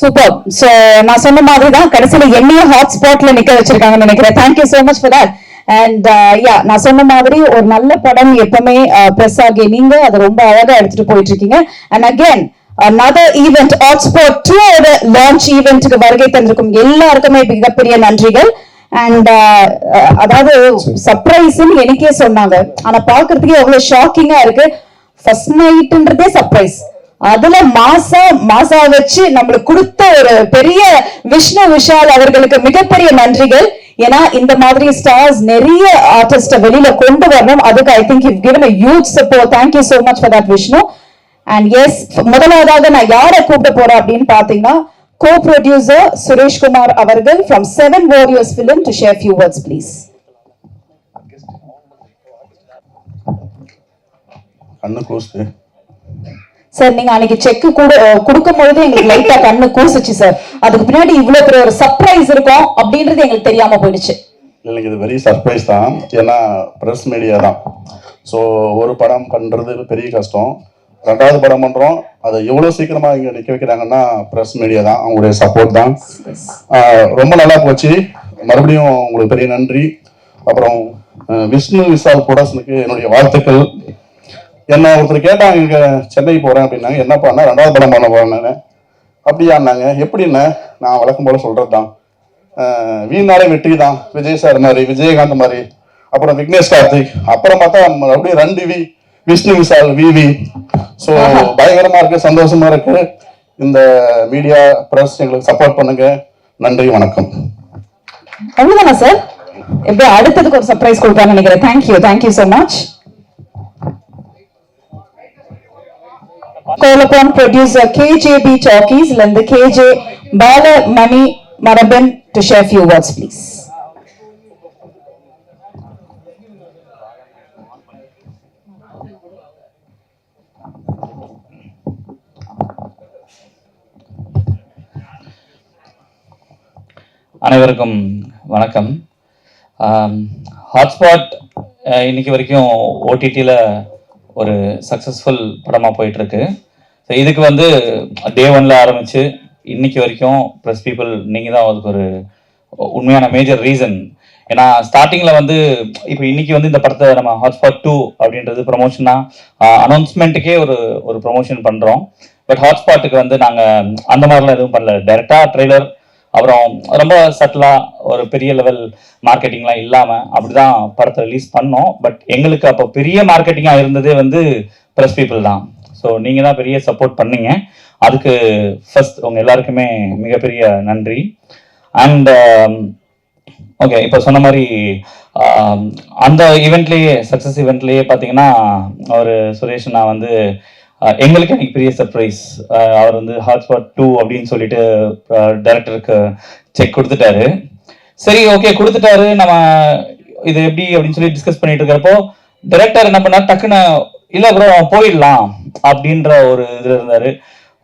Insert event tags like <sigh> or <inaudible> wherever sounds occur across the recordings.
Super so நான் சொன்ன மாதிரி தான் கடைசியில என்னையும் ஹாட் ஸ்பாட்ல நிக்க வச்சிருக்காங்கன்னு நினைக்கிறேன். Thank you so much for that and yeah நான் சொன்ன மாதிரி ஒரு நல்ல படம் எப்பவுமே uh, பிரஸ் ஆகி நீங்க அதை ரொம்ப அழகா எடுத்துட்டு போயிட்டு இருக்கீங்க and again another event Hotspot two ஓட லான்ச் ஈவெண்ட்டுக்கு வருகை தந்திருக்கும் எல்லாருக்குமே மிகப்பெரிய நன்றிகள். அண்ட் uh, அதாவது சர்ப்ரைஸ்ன்னு எனக்கே சொன்னாங்க. ஆனா பாக்குறதுக்கே எவ்வளவு ஷாக்கிங்கா இருக்கு. ஃபர்ஸ்ட் நைட்ன்றதே சர்ப்ரைஸ் அதுல மாசா மாசா வச்சு நம்மளுக்கு கொடுத்த ஒரு பெரிய விஷ்ணு விஷால் அவர்களுக்கு மிகப்பெரிய நன்றிகள். ஏன்னா இந்த மாதிரி ஸ்டார்ஸ் நிறைய ஆர்டிஸ்ட வெளியில கொண்டு வரணும். அதுக்கு I think you given a huge support. Thank you so much for Vishnu and yes முதலாவதாக நான் யாரை கூப்பிட போறேன் அப்படின்னு பாத்தீங்கன்னா கோ ப்ரொடியூசர் சுரேஷ்குமார் அவர்கள் from seven warriors film to share few words please கண்ணு சார் நீங்க அன்னைக்கு செக் கூட கொடுக்கும் பொழுது எங்களுக்கு லைட்டா கண்ணு கூசுச்சு சார் அதுக்கு பின்னாடி இவ்வளவு பெரிய ஒரு சர்ப்ரைஸ் இருக்கும் அப்படின்றது எங்களுக்கு தெரியாம போயிடுச்சு. இல்லைங்க இது வெரி சர்ப்ரைஸ் தான். ஏன்னா ப்ரெஸ் மீடியா தான். ஸோ ஒரு படம் பண்ணுறது பெரிய கஷ்டம். ரெண்டாவது படம் பண்ணுறோம் அதை எவ்வளோ சீக்கிரமாக இங்கே நிற்க வைக்கிறாங்கன்னா ப்ரெஸ் மீடியா தான். அவங்களுடைய சப்போர்ட் தான். ரொம்ப நல்லா போச்சு. மறுபடியும் உங்களுக்கு பெரிய நன்றி. அப்புறம் விஷ்ணு விஷால் புரசனுக்கு என்னுடைய வாழ்த்துக்கள். என்ன ஒருத்தர் கேட்டாங்க இங்கே சென்னை போகிறேன் அப்படின்னாங்க. என்னப்பாண்ணா ரெண்டாவது படம் பண்ண போகிறேன்னு அப்படியான்னாங்க. எப்படின்னு நான் வழக்கம் போல சொல்கிறது தான் வீணாலே வெற்றி தான் விஜய் சார் மாதிரி விஜயகாந்த் மாதிரி அப்புறம் விக்னேஷ் கார்த்திக் அப்புறம் பார்த்தா அப்படியே ரெண்டு V Vishnu Vishal VV. So பயங்கரமாக இருக்குது சந்தோஷமாக இருக்குது இந்த மீடியா ப்ரெஸ் எங்களுக்கு சப்போர்ட் பண்ணுங்க. நன்றி வணக்கம். அவ்வளோதானா சார் எப்படி அடுத்ததுக்கு ஒரு சர்ப்ரைஸ் கொடுப்பான்னு நினைக்கிறேன். Thank you thank you so much call upon producer KJB Talkies இருந்து KJ Balamani Maraban to share few words please. அனைவருக்கும் வணக்கம் ஹாட்ஸ்பாட் இன்னைக்கு வரைக்கும் ஓடிடியில் ஒரு சக்ஸஸ்ஃபுல் படமாக போயிட்டுருக்கு. ஸோ இதுக்கு வந்து டே ஒன்ல ஆரம்பித்து இன்னைக்கு வரைக்கும் ப்ரெஸ் பீப்புள் நீங்கள் தான் அதுக்கு ஒரு உண்மையான மேஜர் ரீசன் ஏன்னா ஸ்டார்டிங்கில் வந்து இப்போ இன்னைக்கு வந்து இந்த படத்தை நம்ம ஹாட்ஸ்பாட் டூ அப்படின்றது ப்ரொமோஷன்னா அனௌன்ஸ்மெண்ட்டுக்கே ஒரு ஒரு ப்ரொமோஷன் பண்ணுறோம் பட் ஹாட்ஸ்பாட்டுக்கு வந்து நாங்கள் அந்த மாதிரிலாம் எதுவும் பண்ணல. டைரெக்டாக ட்ரெய்லர் அப்புறம் ரொம்ப சட்டலாக ஒரு பெரிய லெவல் மார்க்கெட்டிங்லாம் இல்லாம அப்படிதான் படத்தை ரிலீஸ் பண்ணோம். பட் எங்களுக்கு அப்போ பெரிய மார்க்கெட்டிங்காக இருந்ததே வந்து ப்ரெஸ் பீப்புள் தான். ஸோ நீங்கள் தான் பெரிய சப்போர்ட் பண்ணீங்க. அதுக்கு ஃபர்ஸ்ட் உங்கள் எல்லாருக்குமே மிகப்பெரிய நன்றி. அண்ட் ஓகே um, இப்போ சொன்ன மாதிரி um, அந்த ஈவெண்ட்லேயே சக்ஸஸ் ஈவெண்ட்லேயே பார்த்தீங்கன்னா ஒரு சுரேஷ் நான் வந்து எங்களுக்கு எனக்கு பெரிய சர்ப்ரைஸ் அவர் வந்து ஹாட்ஸ்பாட் டூ அப்படின்னு சொல்லிட்டு டைரக்டருக்கு செக் கொடுத்துட்டாரு. சரி ஓகே கொடுத்துட்டாரு. நம்ம இது எப்படி அப்படின்னு சொல்லி டிஸ்கஸ் பண்ணிட்டு இருக்கிறப்போ டைரக்டர் என்ன பண்ணார்? டக்குன்னு இல்ல ப்ரோ போயிடலாம் அப்படின்ற ஒரு இதுல இருந்தாரு.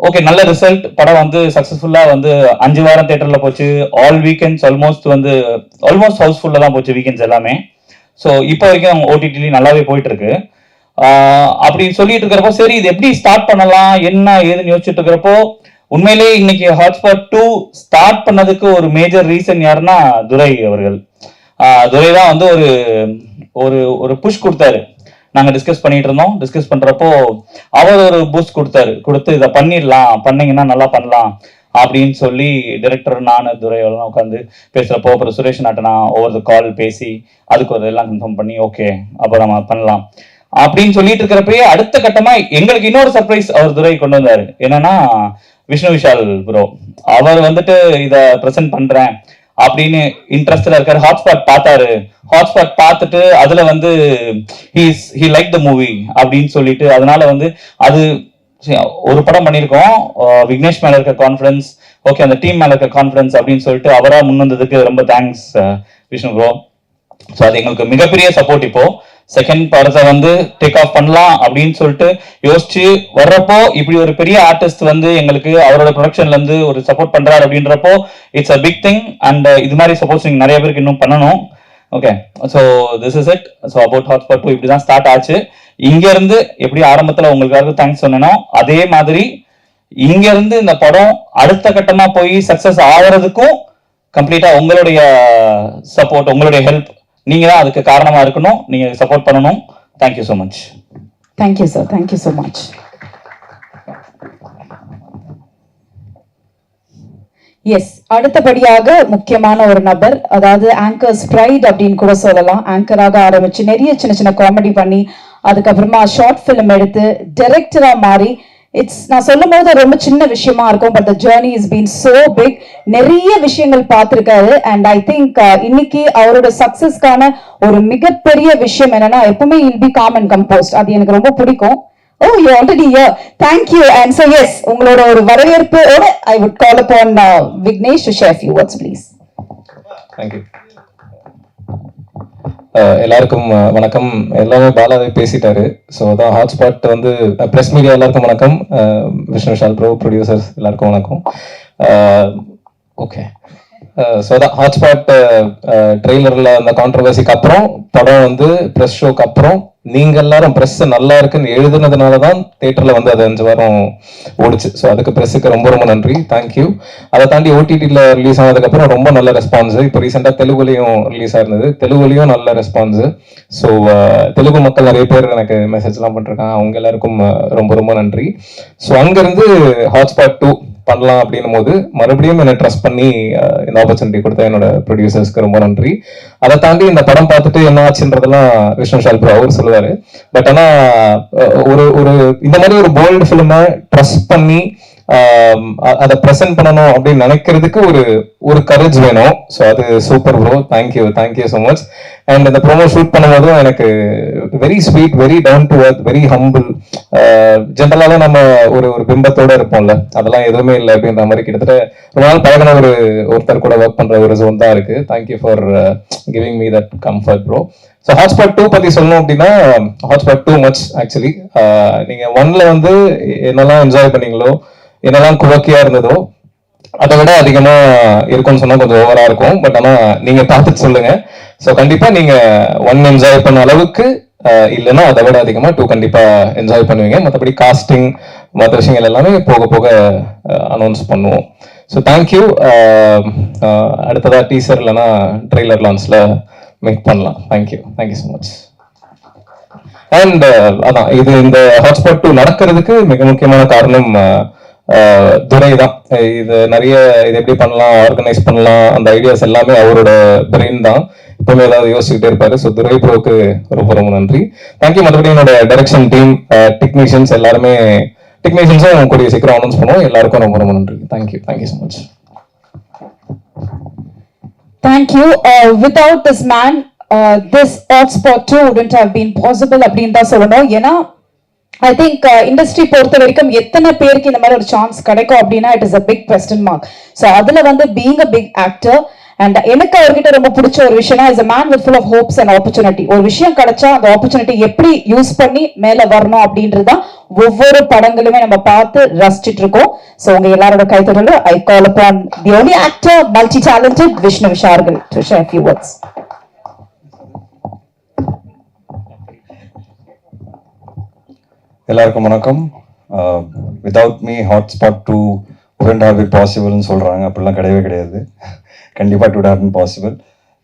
ஓகே நல்ல ரிசல்ட் படம் வந்து சக்சஸ்ஃபுல்லா வந்து அஞ்சு வாரம் தேட்டரில் போச்சு. ஆல் வீக்கெண்ட்ஸ் ஆல்மோஸ்ட் வந்து ஆல்மோஸ்ட் ஹவுஸ்ஃபுல்லா தான் போச்சு வீக்கெண்ட்ஸ் எல்லாமே. ஸோ இப்போ வரைக்கும் ஓடிடிலையும் நல்லாவே போயிட்டு இருக்கு. ஆஹ் சொல்லிட்டு இருக்கிறப்போ சரி இது எப்படி ஸ்டார்ட் பண்ணலாம்? என்ன ஏதுன்னு யோசிச்சுட்டு இருக்கிறப்போ உண்மையிலேயே இன்னைக்கு ஹாட்ஸ்பாட் டூ ஸ்டார்ட் பண்ணதுக்கு ஒரு மேஜர் ரீசன் யாருன்னா துரை அவர்கள். ஆஹ் துரை தான் வந்து ஒரு ஒரு ஒரு புஷ் கொடுத்தாரு. நாங்க டிஸ்கஸ் பண்ணிட்டு இருந்தோம். டிஸ்கஸ் பண்றப்போ அவர் ஒரு பூஸ்ட் கொடுத்தாரு. கொடுத்து இதை பண்ணிடலாம். பண்ணீங்கன்னா நல்லா பண்ணலாம். அப்படின்னு சொல்லி டிரெக்டர் நான் துரை உட்காந்து பேசுறப்போ அப்புறம் சுரேஷ் நாட்டனா ஒவ்வொரு கால் பேசி அதுக்கு ஒரு எல்லாம் கன்ஃபார்ம் பண்ணி ஓகே அப்போ நம்ம பண்ணலாம். அப்படின்னு சொல்லிட்டு இருக்கிறப்பயே அடுத்த கட்டமா எங்களுக்கு இன்னொரு சர்ப்ரைஸ் அவர் துரை கொண்டு வந்தாரு. என்னன்னா விஷ்ணு விஷால் ப்ரோ அவர் வந்துட்டு இத பிரசன்ட் பண்றேன் அப்படின்னு இன்ட்ரெஸ்ட்ல இருக்காரு. ஹாட்ஸ்பாட் பார்த்தாரு. ஹாட்ஸ்பாட் பார்த்துட்டு அதுல வந்து he's he like the movie அப்படின்னு சொல்லிட்டு அதனால வந்து அது ஒரு படம் பண்ணியிருக்கோம். விக்னேஷ் மேல இருக்க கான்ஃபிடன்ஸ் ஓகே அந்த டீம் மேல இருக்க கான்ஃபிடன்ஸ் அப்படின்னு சொல்லிட்டு அவரா முன் வந்ததுக்கு ரொம்ப தேங்க்ஸ் விஷ்ணு ப்ரோ ஸோ அது எங்களுக்கு மிகப்பெரிய சப்போர்ட் இப்போ. செகண்ட் படத்தை வந்து டேக் ஆஃப் பண்ணலாம் அப்படின்னு சொல்லிட்டு யோசிச்சு வர்றப்போ இப்படி ஒரு பெரிய ஆர்டிஸ்ட் வந்து எங்களுக்கு அவரோட ப்ரொடக்ஷன்ல இருந்து ஒரு சப்போர்ட் பண்றாரு அப்படின்றப்போ it's a big thing and இது மாதிரி சப்போர்ட்ஸ் நீங்க நிறைய பேருக்கு இன்னும் பண்ணணும். Okay so this is it so about Hotspot two இப்படி தான் ஸ்டார்ட் ஆச்சு. இங்க இருந்து எப்படி ஆரம்பத்துல உங்களுக்காக தேங்க்ஸ் சொன்னேனோ அதே மாதிரி இங்க இருந்து இந்த படம் அடுத்த கட்டமா போய் சக்சஸ் ஆகிறதுக்கும் கம்ப்ளீட்டா உங்களுடைய சப்போர்ட் உங்களுடைய ஹெல்ப் நீங்க தான் அதுக்கு காரணமா இருக்கணும். நீங்க சப்போர்ட் பண்ணணும். Thank you so much thank you sir thank you so much yes அடுத்தபடியாக முக்கியமான ஒரு நபர் அதாவது ஆங்கர்ஸ் ஸ்ப்ரைட் அப்படின்னு கூட சொல்லலாம். ஆங்கராக ஆரம்பிச்சு நிறைய சின்ன சின்ன காமெடி பண்ணி அதுக்கப்புறமா ஷார்ட் ஃபிலிம் எடுத்து டைரக்டரா மாறி இட்ஸ் நான் சொல்லும் போது ரொம்ப சின்ன விஷயமா இருக்கும் but the journey is been so big நிறைய விஷயங்கள் பார்த்திருக்காரு அண்ட் ஐ திங்க் இன்னைக்கு அவரோட சக்சஸ்க்கான ஒரு மிகப்பெரிய விஷயம் என்னன்னா எப்பவுமே இல் பி காமன் கம்போஸ்ட் அது எனக்கு ரொம்ப பிடிக்கும். ஓ you already year thank you and so yes உங்களோட ஒரு வரவேற்போட I would call upon Vignesh to share few words please thank you எல்லாருக்கும் வணக்கம். எல்லாமே பாலாவே பேசிட்டாரு. ஸோ அதான் ஹாட்ஸ்பாட் வந்து ப்ரெஸ் மீடியா எல்லாருக்கும் வணக்கம். விஷ்ணு விஷால் ப்ரோ ப்ரொடியூசர்ஸ் எல்லாருக்கும் வணக்கம். ஓகே ஸோ அதான் ஹாட்ஸ்பாட் ட்ரெய்லரில் அந்த கான்ட்ரவர்சிக்கு அப்புறம் படம் வந்து ப்ரெஸ் ஷோக்கு அப்புறம் நீங்க எல்லாரும் ப்ரெஸ் நல்லா இருக்குன்னு எழுதுனதுனால தான் தேட்டரில் வந்து அது அஞ்சு வாரம் ஓடுச்சு. ஸோ அதுக்கு ப்ரெஸ்ஸுக்கு ரொம்ப ரொம்ப நன்றி. தேங்க்யூ அதை தாண்டி ஓடிடியில் ரிலீஸ் ஆனதுக்கப்புறம் ரொம்ப நல்ல ரெஸ்பான்ஸ் இப்போ ரீசெண்டாக தெலுங்குலையும் ரிலீஸ் ஆயிருந்தது தெலுங்குலையும் நல்ல ரெஸ்பான்ஸு ஸோ தெலுங்கு மக்கள் நிறைய பேர் எனக்கு மெசேஜ்லாம் பண்ணிருக்காங்க. அவங்க எல்லாருக்கும் ரொம்ப ரொம்ப நன்றி. ஸோ அங்கேருந்து ஹாட்ஸ்பாட் டூ பண்ணலாம் அப்படின்னும் போது மறுபடியும் என்னை ட்ரஸ்ட் பண்ணி இந்த ஆப்பர்ச்சுனிட்டி கொடுத்த என்னோட ப்ரொடியூசர்ஸ்க்கு ரொம்ப நன்றி. அதை தாண்டி இந்த படம் பார்த்துட்டு என்ன ஆச்சுன்றதெல்லாம் விஷ்ணு ஷால் ப்ரோ அவர் சொல்லுவாரு. பட் ஆனா ஒரு ஒரு இந்த மாதிரி ஒரு போல்டு ஃபிலிமை ட்ரஸ்ட் பண்ணி அதை ப்ரெசென்ட் பண்ணணும் அப்படின்னு நினைக்கிறதுக்கு ஒரு ஒரு கரேஜ் வேணும். ஸோ அது super bro thank you thank you so much and இந்த ப்ரோமோ ஷூட் பண்ணும்போதும் எனக்கு very sweet very down to earth very humble ஜென்ரலாக நம்ம ஒரு ஒரு பிம்பத்தோட இருப்போம்ல. அதெல்லாம் எதுவுமே இல்லை அப்படின்ற மாதிரி கிட்டத்தட்ட ரொம்ப நாள் பழகின ஒரு ஒருத்தர் கூட ஒர்க் பண்ணுற ஒரு ஜோன் தான் இருக்குது thank you for giving me that comfort bro so Hotspot two பற்றி சொல்லணும் அப்படின்னா ஹாட்ஸ்பாட் டூ மச் ஆக்சுவலி நீங்கள் ஒன்ல வந்து என்னெல்லாம் என்ஜாய் பண்ணீங்களோ என்னெல்லாம் குவக்கியா இருந்ததோ அதை விட அதிகமா இருக்கும்னு சொன்னா கொஞ்சம் ஓவரா இருக்கும். பட் ஆனா நீங்க பார்த்துட்டு சொல்லுங்க. ஸோ கண்டிப்பா நீங்க ஒன் என்ஜாய் பண்ண அளவுக்கு இல்லைன்னா அதை விட அதிகமா டூ கண்டிப்பா என்ஜாய் பண்ணுவீங்க. மற்றபடி காஸ்டிங் மற்ற விஷயங்கள் எல்லாமே போக போக அனௌன்ஸ் பண்ணுவோம். ஸோ தேங்க்யூ அடுத்ததா டீசர் இல்லைன்னா ட்ரெய்லர் லான்ச்ல மீட் பண்ணலாம். Thank you thank you so much and அதான் இது இந்த ஹாட்ஸ்பாட் டூ நடக்கிறதுக்கு மிக முக்கியமான காரணம் துறை துரை தான் இது நிறைய இது எப்படி பண்ணலாம் ஆர்கனைஸ் பண்ணலாம் அந்த ஐடியாஸ் எல்லாமே அவரோட பிரெயின் தான். எப்பவுமே ஏதாவது யோசிச்சுக்கிட்டே இருப்பாரு. ஸோ துரை ப்ரோக்கு ரொம்ப ரொம்ப நன்றி. தேங்க்யூ மற்றபடி என்னோட டைரக்ஷன் டீம் டெக்னீஷியன்ஸ் எல்லாருமே டெக்னீஷியன்ஸும் கூடிய சீக்கிரம் அனௌன்ஸ் பண்ணுவோம். எல்லாருக்கும் ரொம்ப ரொம்ப நன்றி. Thank you thank you so much Thank you. Uh, without this man, uh, this hotspot too wouldn't have been possible அப்படின்னு தான் சொல்லணும். ஏன்னா ஐ திங்க் இண்டஸ்ட்ரி பொறுத்த வரைக்கும் எத்தனை பேருக்கு இந்த மாதிரி ஒரு சான்ஸ் கிடைக்கும் அப்படின்னா it is a big question mark so அதுல வந்து being a big actor and எனக்கு அவர்கிட்ட ரொம்ப பிடிச்ச ஒரு விஷயம்னா is a man with full of hopes and opportunity ஒரு விஷயம் கிடைச்சா அந்த ஆப்பர்ச்சுனிட்டி எப்படி யூஸ் பண்ணி மேல வரணும் அப்படின்றதுதான் ஒவ்வொரு படங்களுமே நம்ம பார்த்து ரசிச்சிட்டு இருக்கோம். ஸோ உங்க எல்லாரோட கைத்தொடர்ல I call upon the only actor multi talented Vishnu விஷார்கள் to share few words எல்லாருக்கும் வணக்கம். Without me Hotspot two wouldn't have it பாசிபிள்னு சொல்கிறாங்க அப்படிலாம் கிடையவே கிடையாது. கண்டிப்பாக to have possible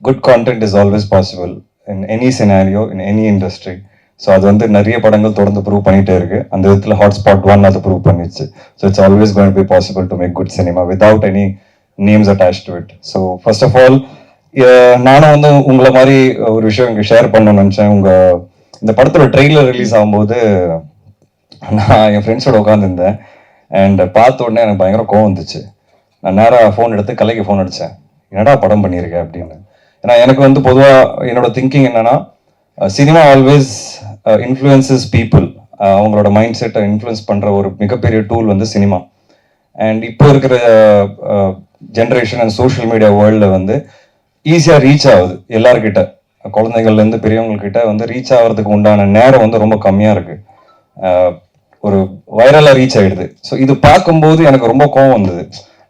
good content is always possible in any scenario in any industry so அது வந்து நிறைய படங்கள் தொடர்ந்து ப்ரூவ் பண்ணிகிட்டே இருக்கு. அந்த விதத்தில் ஹாட்ஸ்பாட் ஒன் அது ப்ரூவ் பண்ணிச்சு. So it's always going be possible to make good cinema without any names attach to it so first of all நானும் வந்து உங்களை மாதிரி ஒரு விஷயம் இங்கே ஷேர் பண்ணணும்னு நினச்சேன். உங்கள் இந்த படத்தோட ட்ரெய்லர் ரிலீஸ் ஆகும்போது நான் என் ஃப்ரெண்ட்ஸோட உட்காந்துருந்தேன் அண்ட் பார்த்த உடனே எனக்கு பயங்கர கோவம் வந்துச்சு. நான் நேராக ஃபோன் எடுத்து கலைக்கு ஃபோன் அடித்தேன் என்னடா படம் பண்ணியிருக்கேன் அப்படின்னு. ஏன்னா எனக்கு வந்து பொதுவாக என்னோட திங்கிங் என்னென்னா சினிமா ஆல்வேஸ் இன்ஃப்ளூயன்சஸ் பீப்புள் அவங்களோட மைண்ட் செட்டை இன்ஃப்ளூயன்ஸ் பண்ணுற ஒரு மிகப்பெரிய டூல் வந்து சினிமா அண்ட் இப்போ இருக்கிற ஜென்ரேஷன் அண்ட் சோஷியல் மீடியா வேர்ல்டில் வந்து ஈஸியாக ரீச் ஆகுது எல்லார்கிட்ட. குழந்தைகள்லேருந்து பெரியவங்கக்கிட்ட வந்து ரீச் ஆகிறதுக்கு உண்டான நேரம் வந்து ரொம்ப கம்மியாக இருக்குது ஒரு வைரலாக ரீச் ஆகிடுது ஸோ இது பார்க்கும்போது எனக்கு ரொம்ப கோவம் வந்தது.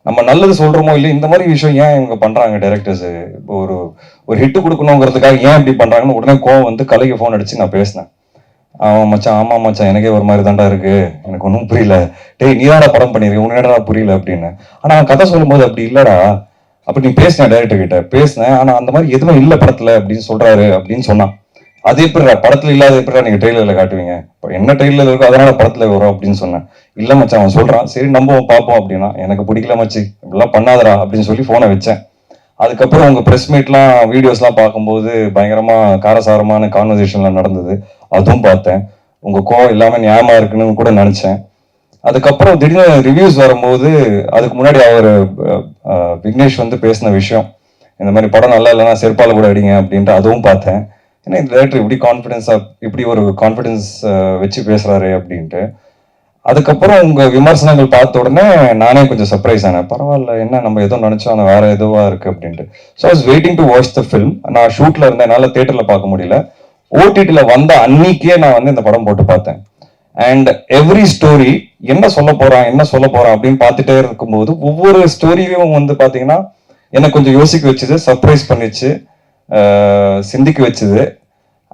நம்ம நல்லது சொல்கிறோமோ இல்லை இந்த மாதிரி விஷயம் ஏன் இவங்க பண்ணுறாங்க டேரக்டர்ஸ் இப்போ ஒரு ஒரு ஹிட்டு கொடுக்கணுங்கிறதுக்காக ஏன் இப்படி பண்ணுறாங்கன்னு உடனே கோவம் வந்து கலைக்கு ஃபோன் அடித்து நான் பேசினேன். அவன் மச்சான் ஆமா மச்சான் எனக்கே ஒரு மாதிரி தாண்டா இருக்கு. எனக்கு ஒன்றும் புரியல. டேய் நீ தானடா படம் பண்ணிருக்க உன்னடா புரியல அப்படின்னு. ஆனால் அவன் கதை சொல்லும்போது அப்படி இல்லடா. அப்படி நீ பேசினேன் டேரக்டர் கிட்ட பேசினேன். ஆனால் அந்த மாதிரி எதுவும் இல்லை படத்தில் அப்படின்னு சொல்றாரு அப்படின்னு சொன்னான். அது எப்படிடா படத்துல இல்லாத எப்படிடா நீங்க ட்ரெயிலர்ல காட்டுவீங்க? என்ன ட்ரெயிலர் இருக்கோ அதனால படத்துல வரும் அப்படின்னு சொன்னேன். இல்ல மச்சான் அவன் சொல்றான் சரி நம்ம பார்ப்போம் அப்படின்னா எனக்கு பிடிக்கல மச்சி இப்படிலாம் பண்ணாதடா அப்படின்னு சொல்லி போனை வச்சேன். அதுக்கப்புறம் உங்க ப்ரெஸ் மீட்லாம் வீடியோஸ்லாம் பார்க்கும்போது பயங்கரமா காரசாரமான கான்வர்சேஷன்லாம் நடந்தது. அதுவும் பார்த்தேன். உங்க கோவம் எல்லாமே நியாயமா இருக்குன்னு கூட நினைச்சேன். அதுக்கப்புறம் திடீர்னு ரிவ்யூஸ் வரும்போது அதுக்கு முன்னாடி அவர் விக்னேஷ் வந்து பேசின விஷயம் இந்த மாதிரி படம் நல்லா இல்லைன்னா செருப்பால கூட அடிங்க அப்படின்ட்டு அதுவும் பார்த்தேன். ஏன்னா இந்த டேரக்டர் இப்படி கான்ஃபிடென்ஸாக இப்படி ஒரு கான்ஃபிடென்ஸ் வச்சு பேசுறாரு அப்படின்ட்டு. அதுக்கப்புறம் உங்க விமர்சனங்கள் பார்த்த உடனே நானே கொஞ்சம் சர்ப்ரைஸ் ஆனேன். பரவாயில்ல என்ன நம்ம ஏதோ நினச்சோம் ஆனா வேற எதுவாக இருக்கு அப்படின்ட்டு. So I's waiting to watch the film நான் ஷூட்டில் இருந்தேனால தேட்டரில் பார்க்க முடியல. ஓடிடியில் வந்த அன்னைக்கே நான் வந்து இந்த படம் போட்டு பார்த்தேன். அண்ட் எவ்ரி ஸ்டோரி என்ன சொல்ல போறான் என்ன சொல்ல போறான் அப்படின்னு பார்த்துட்டே இருக்கும்போது ஒவ்வொரு ஸ்டோரியும் வந்து பார்த்தீங்கன்னா என்னை கொஞ்சம் யோசிக்க வச்சுது சர்ப்ரைஸ் பண்ணிச்சு. சிந்திக்க வச்சுது.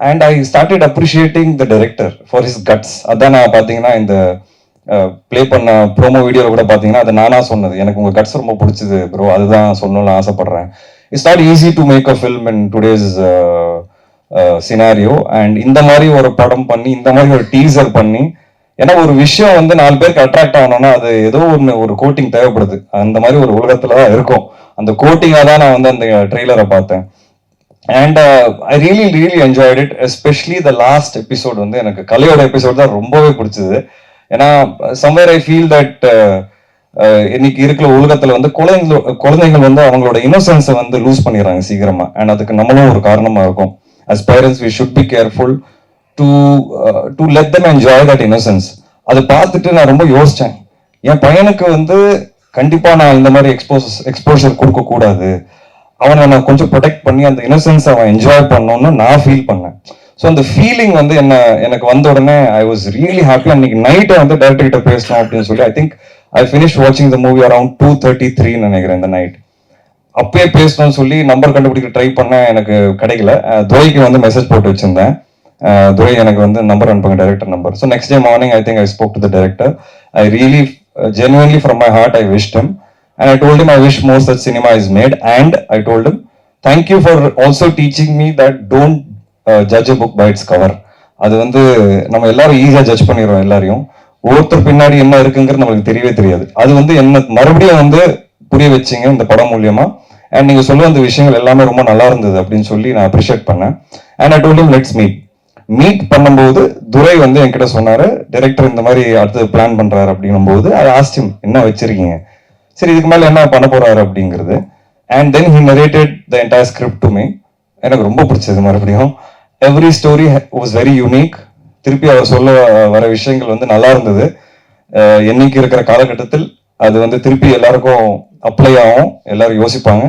And I started appreciating the director for his guts அதான் நான் பார்த்தீங்கன்னா இந்த ப்ளே பண்ண ப்ரோமோ வீடியோவில் கூட பார்த்தீங்கன்னா அது நானா சொன்னது. எனக்கு உங்கள் கட்ஸ் ரொம்ப பிடிச்சது ப்ரோ அதுதான் சொல்லணும்னு ஆசைப்படுறேன். It's not easy to make a film in today's scenario and இந்த மாதிரி ஒரு படம் பண்ணி இந்த மாதிரி ஒரு டீசர் பண்ணி ஏன்னா ஒரு விஷயம் வந்து நாலு பேருக்கு அட்ராக்ட் ஆகணும்னா அது ஏதோ ஒன்று ஒரு கோட்டிங் தேவைப்படுது. அந்த மாதிரி ஒரு உலகத்துல தான் இருக்கும். அந்த கோட்டிங்காக தான் நான் வந்து அந்த ட்ரெய்லரை பார்த்தேன். And I really really enjoyed it especially the last episode வந்து எனக்கு கலையோட எபிசோட் தான் ரொம்பவே பிடிச்சது. ஏன்னா சம்வேர் ஐ ஃபீல் தட் இன்னைக்கு இருக்கிற உலகத்துல வந்து குழந்தைங்க குழந்தைகள் வந்து அவங்களோட இன்னோசன்ஸை வந்து லூஸ் பண்ணிடுறாங்க சீக்கிரமா. அண்ட் அதுக்கு நம்மளும் ஒரு காரணமா இருக்கும். As parents we should be careful to to let them enjoy that innocence அதை பார்த்துட்டு நான் ரொம்ப யோசிச்சேன். என் பையனுக்கு வந்து கண்டிப்பா நான் இந்த மாதிரி எக்ஸ்போஸ் எக்ஸ்போஷர் கொடுக்க கூடாது அவனை நான் கொஞ்சம் ப்ரொடெக்ட் பண்ணி அந்த இன்னசென்ஸ் அவன் என்ஜாய் பண்ணணும்னு நான் ஃபீல் பண்ணேன். ஸோ அந்த ஃபீலிங் வந்து என்ன எனக்கு வந்த உடனே ஐ வாஸ் ரியலி ஹாப்பி அன்னைக்கு நைட்டை வந்து டேரக்டர் கிட்ட பேசணும் அப்படின்னு சொல்லி ஐ திங்க் ஐ ஃபினிஷ் வாட்சிங் the movie around two thirty த்ரீன்னு நினைக்கிறேன் இந்த நைட் அப்பயே பேசணும்னு சொல்லி நம்பர் கண்டுபிடிக்க ட்ரை பண்ணேன். எனக்கு கிடைக்கல. துரைக்கு வந்து மெசேஜ் போட்டு வச்சிருந்தேன். துரை எனக்கு வந்து நம்பர் அனுப்புங்க director number so next day morning I think I spoke to the director I really genuinely from my heart I wished and I told him I wish more such cinema is made. And I told him thank you for also teaching me that don't uh, judge a book by its cover. அது வந்து நம்ம எல்லாரும் ஈஸியாக judge பண்ணிடுறோம் எல்லாரையும். ஒருத்தர் பின்னாடி என்ன இருக்குங்கிறது நம்மளுக்கு தெரியவே தெரியாது. அது வந்து என்ன மறுபடியும் வந்து புரிய வச்சீங்க இந்த படம் மூலியமா. அண்ட் நீங்கள் சொல்ல அந்த விஷயங்கள் எல்லாமே ரொம்ப நல்லா இருந்தது அப்படின்னு சொல்லி நான் அப்ரிஷியேட் பண்ணேன். And I told let's meet meet பண்ணும்போது துரை வந்து என்கிட்ட சொன்னார் டைரக்டர் இந்த மாதிரி அடுத்து பிளான் பண்ணுறாரு அப்படின்னும் போது அது ஆஸ்டிம் என்ன வச்சிருக்கீங்க? சரி இதுக்கு மேலே என்ன பண்ண போறாரு அப்படிங்கிறது. And then he narrated the entire script to me எனக்கு ரொம்ப பிடிச்சது மறுபடியும். Every story was very unique திருப்பி அவர் சொல்ல வர விஷயங்கள் வந்து நல்லா இருந்தது. என்னைக்கு இருக்கிற காலகட்டத்தில் அது வந்து திருப்பி எல்லாருக்கும் அப்ளை ஆகும். எல்லாரும் யோசிப்பாங்க.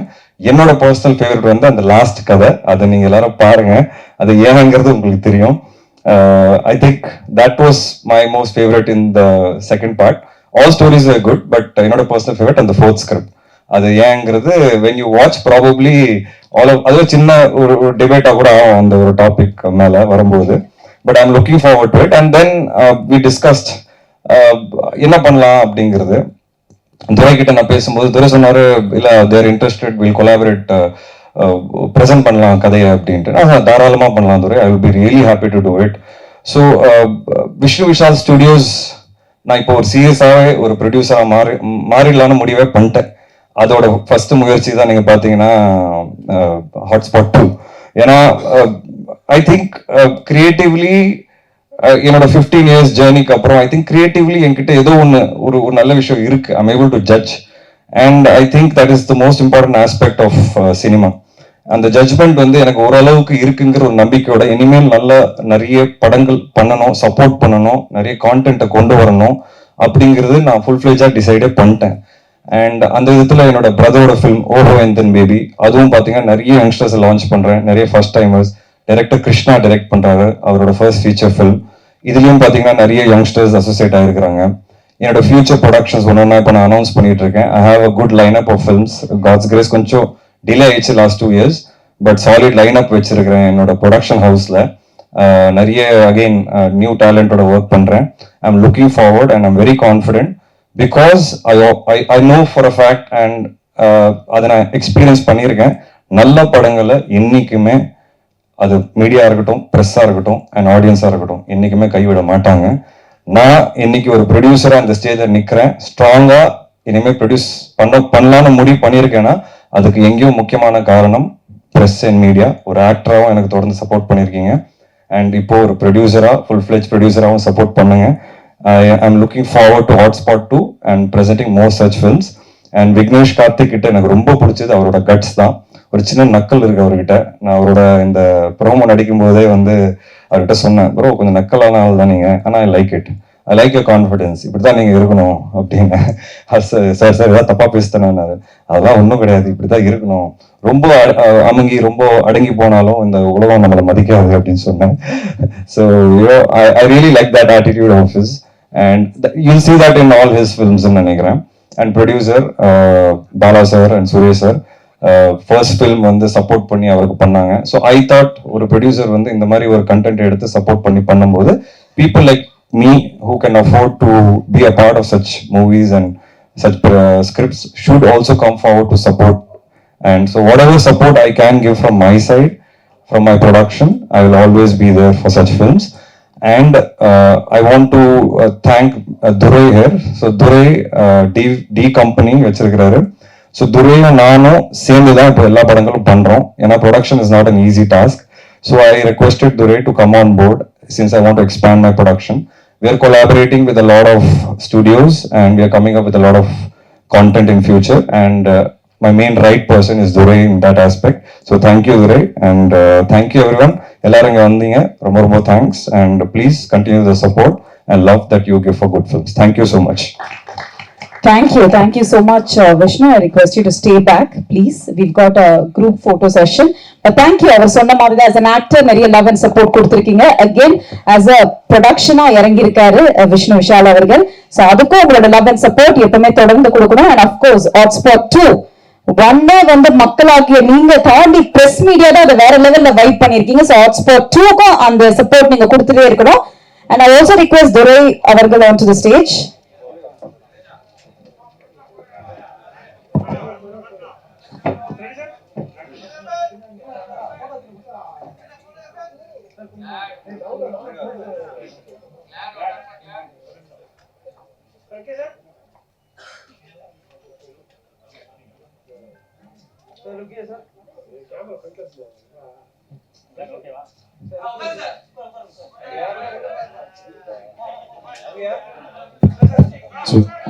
என்னோட பர்சனல் ஃபேவரட் வந்து அந்த லாஸ்ட் கதை. அதை நீங்க எல்லாரும் பாருங்க. அது ஏனங்கிறது உங்களுக்கு தெரியும். I think that was my most favourite in the second part all stories are good but என்னோட பர்சனல் ஃபேவரட் அந்த ஃபோர்த் ஸ்கிரிப்ட் அது ஏங்கிறது when you watch probably all அது ஒரு சின்ன ஒரு டிபேட்டாக கூட ஆகும் அந்த ஒரு டாபிக் மேல வரும்போது. But I'm looking forward to it and then we discussed என்ன பண்ணலாம் அப்படிங்கிறது. துரை கிட்ட நான் பேசும்போது துரை சொன்னாரு இல்ல there interested will collaborate present பண்ணலாம் கதையை அப்படின்ட்டு. நான் தாராளமா பண்ணலாம் Durai. I will be really happy to do it so Vishnu Vishal Studios நான் இப்போ ஒரு சீரியஸாகவே ஒரு ப்ரொடியூசராக மாறி மாறிடலான்னு முடிவே பண்ணிட்டேன். அதோட ஃபர்ஸ்ட் முயற்சி தான் நீங்க பாத்தீங்கன்னா ஹாட்ஸ்பாட் டூ ஏன்னா ஐ திங்க் கிரியேட்டிவ்லி என்னோட ஃபிஃப்டீன் இயர்ஸ் ஜேர்னிக்கு அப்புறம் ஐ திங்க் கிரியேட்டிவ்லி என்கிட்ட ஏதோ ஒன்று ஒரு ஒரு நல்ல விஷயம் இருக்கு. I'm able to judge and I think that is the most important aspect of cinema அந்த ஜட்ஜ்மெண்ட் வந்து எனக்கு ஓரளவுக்கு இருக்குங்கிற ஒரு நம்பிக்கையோட இனிமேல் நல்ல நிறைய படங்கள் பண்ணணும் சப்போர்ட் பண்ணணும் நிறைய கான்டென்ட்டை கொண்டு வரணும் அப்படிங்கிறது நான் ஃபுல் ஃபிளேஜாக டிசைடே பண்ணிட்டேன். அண்ட் அந்த விதத்தில் என்னோட பிரதரோட ஃபிலிம் ஓஹோ என் பேபி அதுவும் பார்த்தீங்கன்னா நிறைய யங்ஸ்டர்ஸ் லான்ச் பண்ணுறேன் நிறைய first timers director Krishna direct பண்ணுறாரு அவரோட ஃபர்ஸ்ட் ஃபீச்சர் ஃபிலிம் இதுலேயும் பார்த்தீங்கன்னா நிறைய யங்ஸ்டர்ஸ் அசோசியேட் ஆகிருக்கிறாங்க என்னோட ஃபியூச்சர் ப்ரொடக்ஷன்ஸ் ஒன்று இப்போ நான் அனௌன்ஸ் பண்ணிட்டு இருக்கேன். I have a good line up of films god's grace கொஞ்சம் டிலே ஆயிடுச்சு last two years but solid line up வச்சிருக்கிறேன் என்னோட ப்ரொடக்ஷன் ஹவுஸ்ல நிறைய அகெயின் நியூ டேலண்டோட ஒர்க் பண்றேன். I am looking forward and I'm very confident because I I know for a fact and அதை நான் எக்ஸ்பீரியன்ஸ் பண்ணியிருக்கேன். நல்ல படங்களை என்றைக்குமே அது மீடியா இருக்கட்டும் ப்ரெஸ்ஸாக இருக்கட்டும் அண்ட் ஆடியன்ஸாக இருக்கட்டும் என்றைக்குமே கைவிட மாட்டாங்க. நான் இன்னைக்கு ஒரு ப்ரொடியூசராக அந்த ஸ்டேஜில் நிற்கிறேன் ஸ்ட்ராங்காக இனிமேல் ப்ரொடியூஸ் பண்ண பண்ணலான்னு முடிவு பண்ணியிருக்கேன்னா அதுக்கு எங்கேயும் முக்கியமான காரணம் ப்ரெஸ் அண்ட் மீடியா ஒரு ஆக்டராகவும் எனக்கு தொடர்ந்து சப்போர்ட் பண்ணியிருக்கீங்க. அண்ட் இப்போ ஒரு ப்ரொடியூசராக ஃபுல் ஃப்ளெஜ் ப்ரொடியூசராகவும் சப்போர்ட் பண்ணுங்க. I I'm looking forward to Hotspot two and presenting more such films and Vignesh Karthik கிட்ட எனக்கு ரொம்ப பிடிச்சது அவரோட கட்ஸ் தான். ஒரு சின்ன நக்கல் இருக்கு அவர்கிட்ட. நான் அவரோட இந்த ப்ரோமோ நடிக்கும் போதே வந்து அவர்கிட்ட சொன்னேன் ப்ரோ கொஞ்சம் நக்கலான ஆள் தான் நீங்கள் ஆனால் I like it I like your confidence இப்படிதான் நீங்க இருக்கணும் அப்படின்னு <laughs> சார் சார் ஏதாவது தப்பா பேசிட்டேனாரு அதெல்லாம் ஒன்றும் கிடையாது. இப்படிதான் இருக்கணும். ரொம்ப அ- அமுங்கி ரொம்ப அடங்கி போனாலும் இந்த உலகம் நம்மளை மதிக்காது அப்படின்னு சொன்னேன். So I really like that attitude of his and you see that in all his films நினைக்கிறேன். And producer Bala sir and Suresh sir first film வந்து சப்போர்ட் பண்ணி அவருக்கு பண்ணாங்க. ஸோ ஐ தாட் ஒரு ப்ரொடியூசர் வந்து இந்த மாதிரி ஒரு கண்டென்ட் எடுத்து சப்போர்ட் பண்ணி பண்ணும்போது people like Me who can afford to be a part of such movies and such scripts should also come forward to support And so whatever support I can give from my side, from my production, I will always be there for such films. And uh, I want to uh, thank uh, Durai here. So Durai uh, D, D company வச்சிருக்கிறாரு so துரையும் நானும் சேர்ந்து தான் இப்போ எல்லா படங்களும் பண்றோம் ஏன்னா production is not an easy task so I requested Durai to come on board since I want to expand my production we are collaborating with a lot of studios and we are coming up with a lot of content in future and uh, my main right person is Durai in that aspect. So thank you Durai and uh, thank you everyone. எல்லாரும் இங்க வந்தீங்க ரொம்ப ரொம்ப thanks and please continue the support and love that you give for good films. Thank you so much. Thank you, thank you so much, uh, Vishnu. I request you to stay back, please. We've got a group photo session. Uh, thank you அவர் சொன்ன மாதிரி தான் as an நிறைய love and support கொடுத்துருக்கீங்க again as a production-ஆ இறங்கியிருக்காரு uh, Vishnu Vishal அவர்கள். So அதுக்கும் உங்களோட லவ் அண்ட் சப்போர்ட் எப்பவுமே தொடர்ந்து கொடுக்கணும். And of course course, two 2. ஒன்னே வந்து மக்களாகிய நீங்க தாண்டி பிரஸ் மீடியா தான் அதை வேற லெவல்ல வைப் பண்ணிருக்கீங்க ஸோ ஹாட்ஸ்பாட் டூக்கும் அந்த சப்போர்ட் நீங்க கொடுத்துட்டே இருக்கணும் and I also request Durai அவர்கள் ஆன் டு த ஸ்டேஜ் 저